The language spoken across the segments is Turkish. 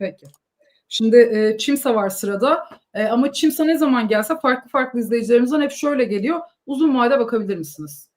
Peki. Şimdi e, Çimsa var sırada. E, ama Çimsa ne zaman gelse farklı farklı izleyicilerimizden hep şöyle geliyor. Uzun vade bakabilir misiniz?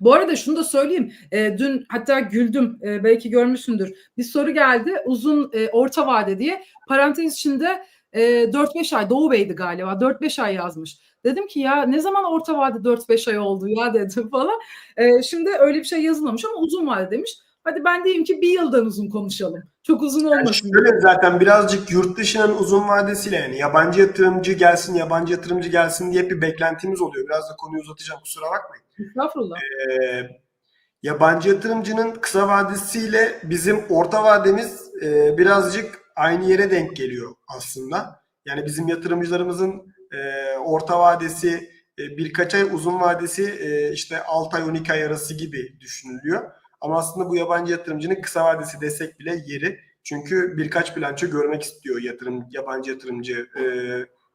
Bu arada şunu da söyleyeyim. E, dün hatta güldüm. E, belki görmüşsündür. Bir soru geldi. Uzun e, orta vade diye. Parantez içinde e, 4-5 ay. Doğu Bey'di galiba. 4-5 ay yazmış. Dedim ki ya ne zaman orta vade 4-5 ay oldu ya dedim falan. E, şimdi öyle bir şey yazılmamış ama uzun vade demiş. Hadi ben diyeyim ki bir yıldan uzun konuşalım. Çok uzun Yani olmasın. şöyle zaten birazcık yurt dışının uzun vadesiyle yani yabancı yatırımcı gelsin, yabancı yatırımcı gelsin diye bir beklentimiz oluyor. Biraz da konuyu uzatacağım kusura bakmayın. Estağfurullah. Ee, yabancı yatırımcının kısa vadesiyle bizim orta vademiz e, birazcık aynı yere denk geliyor aslında. Yani bizim yatırımcılarımızın e, orta vadesi e, birkaç ay, uzun vadesi e, işte 6 ay 12 ay arası gibi düşünülüyor. Ama aslında bu yabancı yatırımcının kısa vadesi desek bile yeri. Çünkü birkaç bilanço görmek istiyor yatırım yabancı yatırımcı e,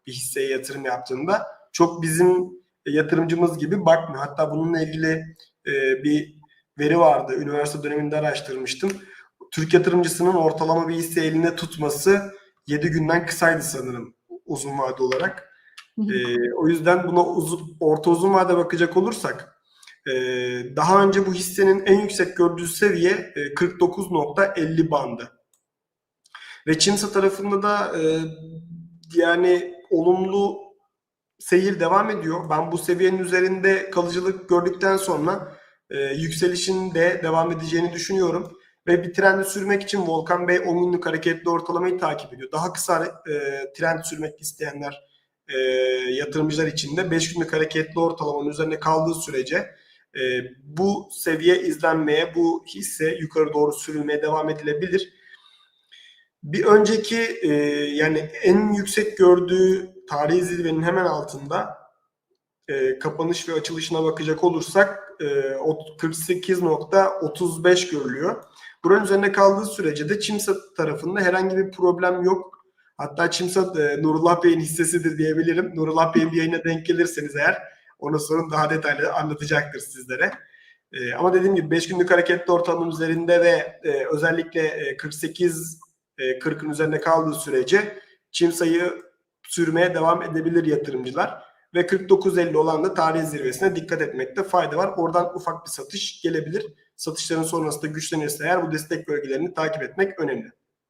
bir hisseye yatırım yaptığında. Çok bizim yatırımcımız gibi bakmıyor. Hatta bununla ilgili e, bir veri vardı. Üniversite döneminde araştırmıştım. Türk yatırımcısının ortalama bir hisse elinde tutması 7 günden kısaydı sanırım uzun vade olarak. Hı hı. E, o yüzden buna uzun, orta uzun vade bakacak olursak daha önce bu hissenin en yüksek gördüğü seviye e, 49.50 bandı. Ve Çimsa tarafında da e, yani olumlu seyir devam ediyor. Ben bu seviyenin üzerinde kalıcılık gördükten sonra e, yükselişin de devam edeceğini düşünüyorum. Ve bir trendi sürmek için Volkan Bey 10 günlük hareketli ortalamayı takip ediyor. Daha kısa e, trend sürmek isteyenler e, yatırımcılar için de 5 günlük hareketli ortalamanın üzerine kaldığı sürece e, bu seviye izlenmeye, bu hisse yukarı doğru sürülmeye devam edilebilir. Bir önceki e, yani en yüksek gördüğü tarihi zirvenin hemen altında e, kapanış ve açılışına bakacak olursak e, ot- 48.35 görülüyor. Buranın üzerinde kaldığı sürece de Çimsa tarafında herhangi bir problem yok. Hatta Çimsa e, Nurullah Bey'in hissesidir diyebilirim. Nurullah Bey'in yayına denk gelirseniz eğer ona sorun daha detaylı anlatacaktır sizlere. E, ama dediğim gibi 5 günlük hareketli ortalamanın üzerinde ve e, özellikle e, 48 e, 40'ın üzerinde kaldığı sürece Çimsa'yı sürmeye devam edebilir yatırımcılar. Ve 49.50 olan da tarih zirvesine dikkat etmekte fayda var. Oradan ufak bir satış gelebilir. Satışların sonrasında güçlenirse eğer bu destek bölgelerini takip etmek önemli.